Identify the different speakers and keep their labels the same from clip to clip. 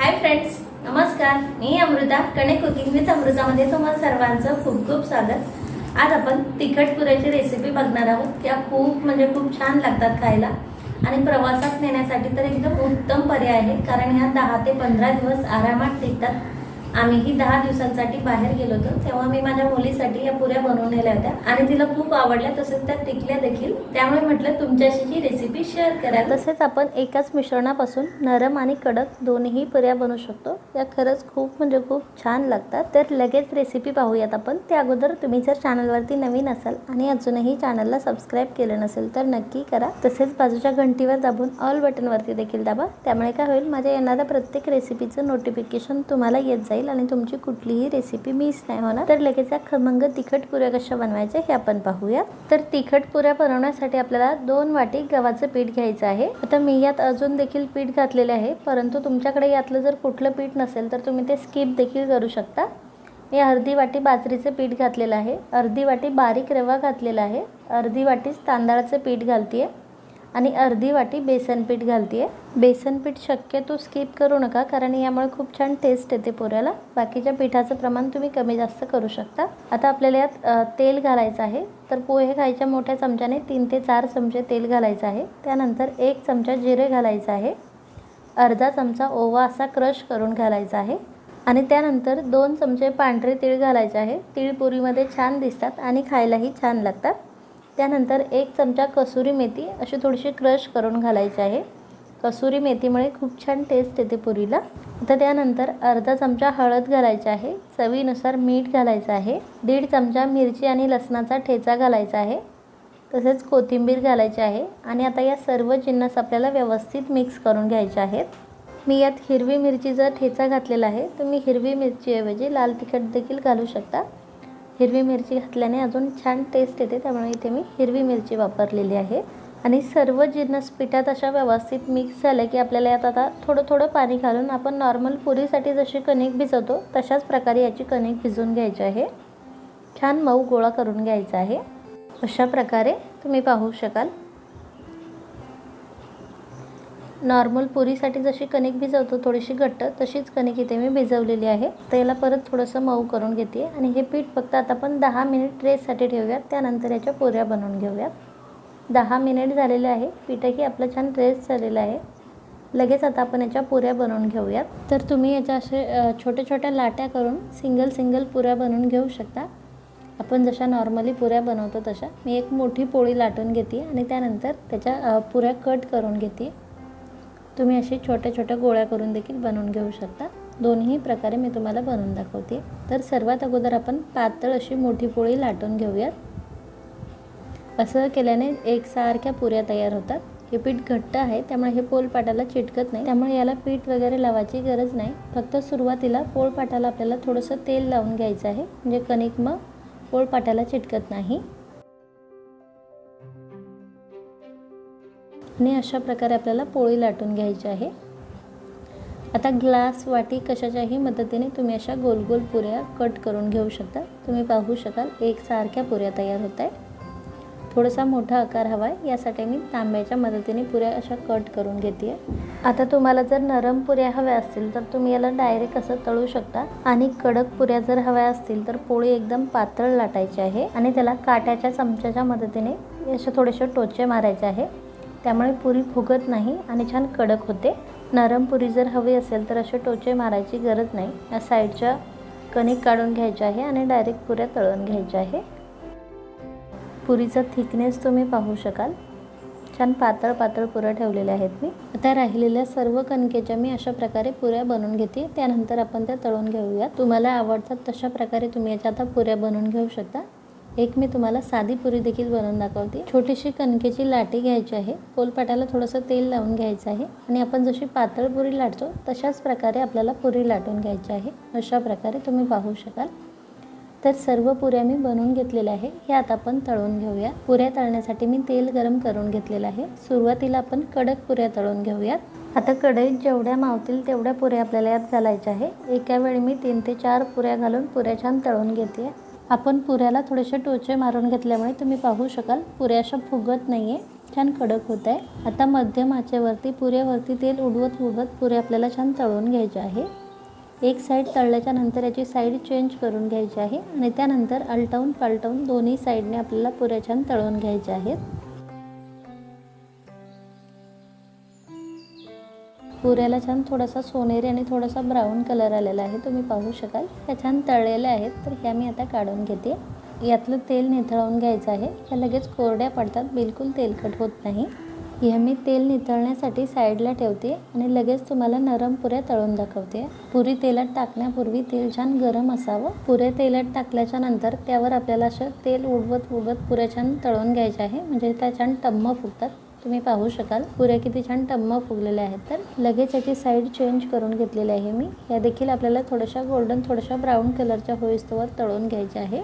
Speaker 1: हाय friends नमस्कार. मी Amruta Kane cooking with अमृतामध्ये तुम्हाला सर्वांचं खूप खूप स्वागत. आज आपण तिखट पुऱ्याची रेसिपी बघणार आहोत. त्या खूप म्हणजे खूप छान लागतात खायला. आणि प्रवासात नेण्यासाठी तर एकदम उत्तम पर्याय आहे कारण ह्या दहा ते पंधरा दिवस आरामात टिकतात आम्हीही दहा दिवसांसाठी बाहेर गेलो होतो तेव्हा मी माझ्या मुलीसाठी या पुऱ्या बनवून नेल्या होत्या. आणि तिला खूप आवडल्या तसेच त्या टिकल्या देखील. त्यामुळे म्हटलं तुमच्याशी ही रेसिपी शेअर करा. तसेच आपण एकाच मिश्रणापासून नरम आणि कडक दोन्ही पुऱ्या बनवू शकतो. या खरंच खूप म्हणजे खूप छान लागतात. तर लगेच रेसिपी पाहूयात आपण. त्या अगोदर तुम्ही जर चॅनलवरती नवीन असाल आणि अजूनही चॅनलला सबस्क्राईब केलं नसेल तर नक्की करा. तसेच बाजूच्या घंटीवर दाबून ऑल बटनवरती देखील दाबा. त्यामुळे काय होईल माझ्या येणाऱ्या प्रत्येक रेसिपीचं नोटिफिकेशन तुम्हाला येत जाईल. आणि तुमची कुठलीही रेसिपी मिस नाही होणार. तर लगेच या खमंग तिखट पुऱ्या कशा बनवायच्या हे आपण पाहूया. तर तिखट पुऱ्या बनवण्यासाठी आपल्याला दोन वाटी गव्हाचं पीठ घ्यायचं आहे. आता मी यात अजून देखील पीठ घातलेले आहे. परंतु तुमच्याकडे यातलं जर कुठलं पीठ नसेल तर तुम्ही ते स्किप देखील करू शकता. मी अर्धी वाटी बाजरीचं पीठ घातलेलं आहे. अर्धी वाटी बारीक रवा घातलेला आहे. अर्धी वाटीच तांदळाचं पीठ घालते आणि अर्धी वाटी बेसन पीठ घालते बेसन पीठ शक्यतो स्किप करू नका कारण यामुळे खूप छान टेस्ट येते पोऱ्याला. बाकीच्या पिठाचं प्रमाण तुम्ही कमी जास्त करू शकता. आता आपल्याला यात तेल घालायचं आहे. तर पोहे खायच्या मोठ्या चमच्याने तीन ते चार चमचे तेल घालायचं आहे. त्यानंतर एक चमचा जिरे घालायचं आहे. अर्धा चमचा ओवा असा क्रश करून घालायचा आहे. आणि त्यानंतर दोन चमचे पांढरे तीळ घालायचे आहे. तीळ पुरीमध्ये छान दिसतात आणि खायलाही छान लागतात. त्यानंतर एक चमचा कसुरी मेथी अशी थोडीशी क्रश करून घालायची आहे. कसुरी मेथीमुळे खूप छान टेस्ट येते पुरीला. आता त्यानंतर अर्धा चमचा हळद घालायची आहे. चवीनुसार मीठ घालायचं आहे. दीड चमचा मिरची आणि लसणाचा ठेचा घालायचा आहे. तसेच कोथिंबीर घालायची आहे आणि आता या सर्व जिन्नस आपल्याला व्यवस्थित मिक्स करून घ्यायचे आहेत. मी यात हिरवी मिरचीचा ठेचा घातलेला आहे. तुम्ही हिरवी मिरचीऐवजी लाल तिखट देखील घालू शकता. हिरवी मिरची घातल्याने अजून छान टेस्ट येते त्यामुळे इथे मी हिरवी मिरची वापरलेली आहे. आणि सर्व जिन्नस पिठात अशा व्यवस्थित मिक्स झालं की आपल्याला यात आता थोडं थोडं पाणी घालून आपण नॉर्मल पुरीसाठी जशी कणिक भिजवतो तशाच प्रकारे याची कणिक भिजवून घ्यायची आहे. छान मऊ गोळा करून घ्यायचा आहे. अशा प्रकारे तुम्ही पाहू शकाल. नॉर्मल पुरीसाठी जशी कणिक भिजवतो थोडीशी घट्ट तशीच कणिक इथे मी भिजवलेली आहे. तर याला परत थोडंसं मऊ करून घेते आणि हे पीठ फक्त आता आपण दहा मिनिट रेससाठी ठेवूयात. त्यानंतर याच्या पुऱ्या बनवून घेऊयात. दहा मिनिट झालेले आहे. पीठही आपलं छान रेस झालेलं आहे. लगेच आता आपण याच्या पुऱ्या बनवून घेऊयात. तर तुम्ही याच्या असे छोट्या छोट्या लाट्या करून सिंगल सिंगल पुऱ्या बनवून घेऊ शकता. आपण जशा नॉर्मली पुऱ्या बनवतो तशा. मी एक मोठी पोळी लाटून घेते आणि त्यानंतर त्याच्या पुऱ्या कट करून घेते. तुम्ही अशी छोट्या छोट्या गोळ्या करून देखील बनवून घेऊ शकता. दोन्ही प्रकारे मी तुम्हाला बनवून दाखवते. तर सर्वात अगोदर आपण पातळ अशी मोठी पोळी लाटून घेऊयात. असं केल्याने एकसारख्या पुऱ्या तयार होतात. हे पीठ घट्ट आहे त्यामुळे हे पोलपाटाला चिटकत नाही. त्यामुळे याला पीठ वगैरे लावायची गरज नाही. फक्त सुरुवातीला पोळपाटाला आपल्याला थोडंसं तेल लावून घ्यायचं आहे. म्हणजे कणिक मग पोळपाटाला चिटकत नाही. आणि अशा प्रकारे आपल्याला पोळी लाटून घ्यायची आहे. आता ग्लास वाटी कशाच्याही मदतीने तुम्ही अशा गोल गोल पुऱ्या कट करून घेऊ शकता. तुम्ही पाहू शकाल एकसारख्या पुऱ्या तयार होत आहे थोडासा मोठा आकार हवा आहे यासाठी मी तांब्याच्या मदतीने पुऱ्या अशा कट करून घेते आता तुम्हाला जर नरम पुऱ्या हव्या असतील तर तुम्ही याला डायरेक्ट असं तळू शकता. आणि कडक पुऱ्या जर हव्या असतील तर पोळी एकदम पातळ लाटायची आहे. आणि त्याला काट्याच्या चमच्याच्या मदतीने असे थोडेसे टोचे मारायचे आहे. त्यामुळे पुरी फुगत नाही आणि छान कडक होते. नरम पुरी जर हवी असेल तर असे टोचे मारायची गरज नाही. या साईडच्या कणिक काढून घ्यायच्या आहे आणि डायरेक्ट पुऱ्या तळून घ्यायच्या आहे. पुरीचा थिकनेस तुम्ही पाहू शकाल. छान पातळ पातळ पुऱ्या ठेवलेल्या आहेत मी. आता राहिलेल्या सर्व कणकेच्या मी अशा प्रकारे पुऱ्या बनवून घेते. त्यानंतर आपण त्या तळून घेऊया तुम्हाला आवडतात तशा प्रकारे तुम्ही याच्या आता पुऱ्या बनवून घेऊ शकता. एक मी तुम्हाला साधी पुरी देखील बनवून दाखवते. छोटीशी कणकेची लाटी घ्यायची आहे. पोलपाटाला थोडंसं तेल लावून घ्यायचं आहे. आणि आपण जशी पातळ पुरी लाटतो तशाच प्रकारे आपल्याला पुरी लाटून घ्यायची आहे. अशा प्रकारे तुम्ही पाहू शकाल. तर सर्व पुऱ्या मी बनवून घेतलेल्या आहे. हे आता आपण तळून घेऊया. पुऱ्या तळण्यासाठी मी तेल गरम करून घेतलेलं आहे. सुरुवातीला आपण कडक पुऱ्या तळून घेऊयात. आता कढईत जेवढ्या मावतील तेवढ्या पुऱ्या आपल्याला यात घालायच्या आहे. एका वेळी मी तीन ते चार पुऱ्या घालून पुऱ्या छान तळून घेते. आपण पुऱ्याला थोडेसे टोचे मारून घेतल्यामुळे तुम्ही पाहू शकाल पुऱ्या अशा फुगत नाही आहे छान कडक होत आहे आता मध्यम आचेवरती पुऱ्यावरती तेल उडवत उडवत पुरे आपल्याला छान तळून घ्यायचे आहे. एक साईड तळल्याच्या नंतर याची साईड चेंज करून घ्यायची आहे आणि त्यानंतर अलटवून पालटवून दोन्ही साईडने आपल्याला पुऱ्या छान तळून घ्यायच्या आहेत. पुऱ्याला छान थोडासा सोनेरी आणि थोडासा ब्राऊन कलर आलेला आहे तुम्ही पाहू शकाल. ह्या छान तळलेल्या आहेत तर ह्या मी आता काढून घेते. यातलं तेल निथळवून घ्यायचं आहे. ह्या लगेच कोरड्या पडतात बिलकुल तेलकट होत नाही. ह्या मी तेल नितळण्यासाठी साईडला ठेवते आणि लगेच तुम्हाला नरम पुऱ्या तळून दाखवते. पुरी तेलात टाकण्यापूर्वी तेल छान गरम असावं. पुऱ्या तेलात टाकल्याच्या नंतर त्यावर आपल्याला असं तेल उडवत उडवत पुऱ्या छान तळून घ्यायच्या आहे म्हणजे त्या छान टम्म फुगतात तुम्ही पाहू शकाल. पुऱ्या किती छान टम्म फुगलेल्या आहेत. तर लगेच याची साईड चेंज करून घेतलेली आहे मी. या देखील आपल्याला थोड्याशा गोल्डन थोड्याशा ब्राऊन कलरच्या होईस्तोवर तळून घ्यायच्या आहे.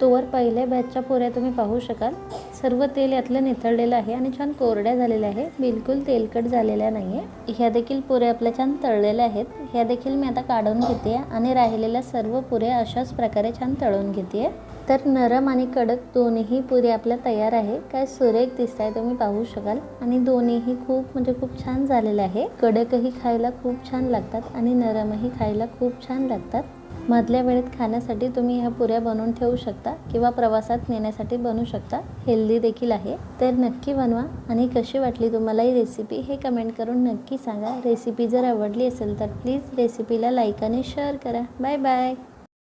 Speaker 1: तोवर पहिल्या बॅचच्या पुऱ्या तुम्ही पाहू शकाल. सर्व तेल यातलं निथळलेलं आहे आणि छान कोरड्या झालेल्या आहे. बिलकुल तेलकट झालेल्या नाही आहे ह्या देखील पुऱ्या आपल्या छान तळलेल्या आहेत. ह्या देखील मी आता काढून घेते आणि राहिलेल्या सर्व पुऱ्या अशाच प्रकारे छान तळून घेते. तर नरम आणि कडक दोन्हीही पुऱ्या आपल्या तयार आहे. काय सुरेख दिसत आहे तुम्ही पाहू शकाल. आणि दोन्हीही खूप म्हणजे खूप छान झालेले आहे. कडकही खायला खूप छान लागतात आणि नरमही खायला खूप छान लागतात. मधल्या वेळेत खाण्यासाठी तुम्ही ह्या पुऱ्या बनवून ठेवू शकता किंवा प्रवासात नेण्यासाठी बनवू शकता. हेल्दी देखील आहे. तर नक्की बनवा. आणि कशी वाटली तुम्हाला ही रेसिपी हे कमेंट करून नक्की सांगा. रेसिपी जर आवडली असेल तर प्लीज रेसिपीला लाईक आणि शेअर करा. Bye bye.